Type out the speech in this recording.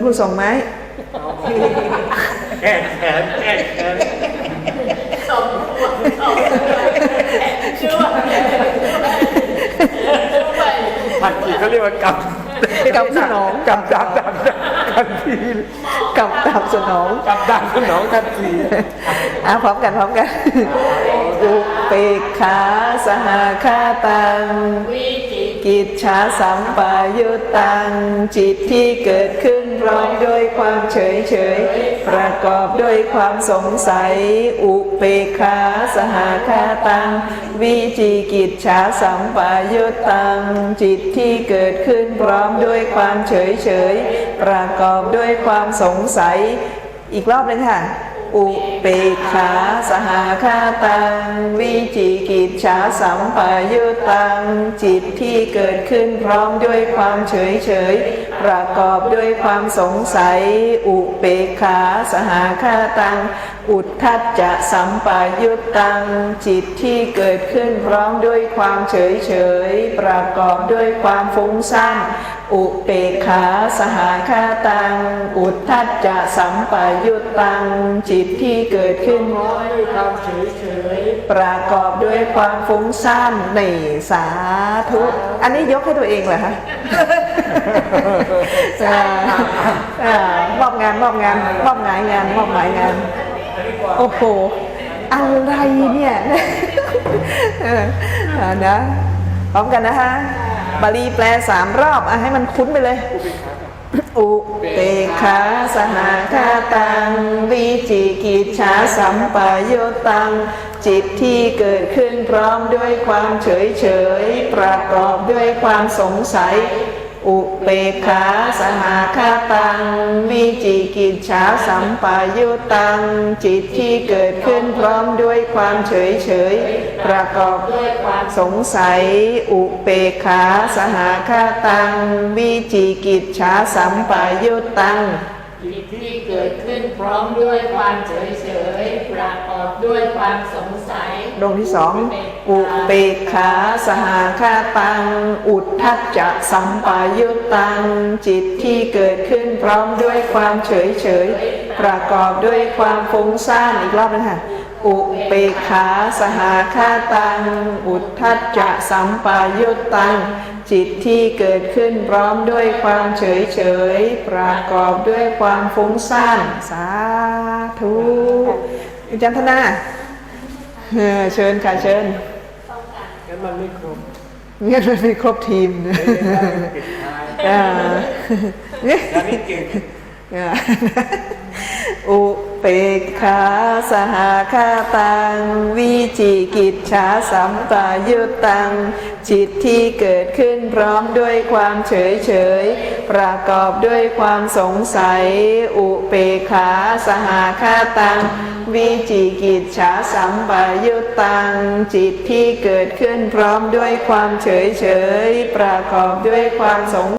ผู้ส่งไม้แก้แขนแก้แขนชื่อว่าผัดจีเขาเรียกว่ากำกำสนองกำดับดับทันทีกำตามสนองกำดับสนองทันทีอะพร้อมกันพร้อมกันอุเปกขาสหาคาตังกิจฉาสัมปายุตังจิตที่เกิดขึ้น ร้อมด้วยความเฉยเฉย ประกอบด้วยความสงสัย อุเปขาสหาคาตัง วิจิกิจฉาสัมปายุตตัง จิตที่เกิดขึ้นพร้อมด้วยความเฉยเฉย ประกอบด้วยความสงสัย อีกรอบหนึงค่ะ อุเปกขาสหาคาตัง วิจิกิจฉาสัมปายุตัง จิตที่เกิดขึ้นพร้อมด้วยความเฉยเฉยประกอบด้วยความสงสัย อุเปกขาสหาคาตัง อุทธัจจะสัมปายุตัง จิตที่เกิดขึ้นพร้อมด้วยความเฉยเฉยประกอบด้วยความฟุ้งซ่าน อุเปกขาสหาคาตัง อุทธัจจะสัมปายุตตัง จิตที่เกิดขึ้นน้อยความเฉยเฉยประกอบด้วยความฟุ้งซ่านในสาธุ อันนี้ยกให้ตัวเองเหรอคะอ่าอ่ามอบงานมอบงานมอบหมายงานมอบหมายงาน โอ้โห อะไรเนี่ยเอออ่านะพร้อมกันนะคะ บาลีแปลสามรอบอะให้มันคุ้นไปเลย อุเปกขาสหาคาตัง วิจิกิจฉาสัมปายุตตัง จิตที่เกิดขึ้นพร้อมด้วยความเฉยเฉยๆประกอบด้วยความสงสัย อุเปกขาสหาคาตังวิจิกิจฉาสัมปายุตตัง จิตที่เกิดขึ้นพร้อมด้วยความเฉยเฉยๆประกอบด้วยความสงสัย อุเปกขาสหาคาตังวิจิกิจฉาสัมปายุตตังจิตที่เกิดขึ้นพร้อมด้วยความเฉยเฉยๆประกอบด้วยความสงสัยดวงที่สอง อุเปกขาสหาคาตัง อุทธัจจะสัมปายุตตัง จิตที่เกิดขึ้นพร้อมด้วยความเฉยเฉยๆประกอบด้วยความฟุ้งซ่านอีกรอบนึงค่ะอุเปกขาสหาคาตังอุทธัจจะสัมปายุตตังจิตที่เกิดขึ้นพร้อมด้วยความเฉยเฉยๆประกอบด้วยความฟุ้งซ่านสาธุอาจารย์ธนาเออเชิญค่ะเชิญงั้น มันไม่ครบเงี้ยมันมีครบทีมไม่ได้ปิดท้ายอ่าเนี่ยอันนี้เก่งอ่าอุเปกขาสหาคาตัง วิจิกิจฉาสัมปายุตตัง จิตที่เกิดขึ้นพร้อมด้วยความเฉยเฉยๆ ประกอบด้วยความสงสัย อุเปขาสหาคาตัง วิจิกิจฉาสัมปยุตตัง จิตที่เกิดขึ้นพร้อมด้วยความเฉยเฉยประกอบด้วยความสง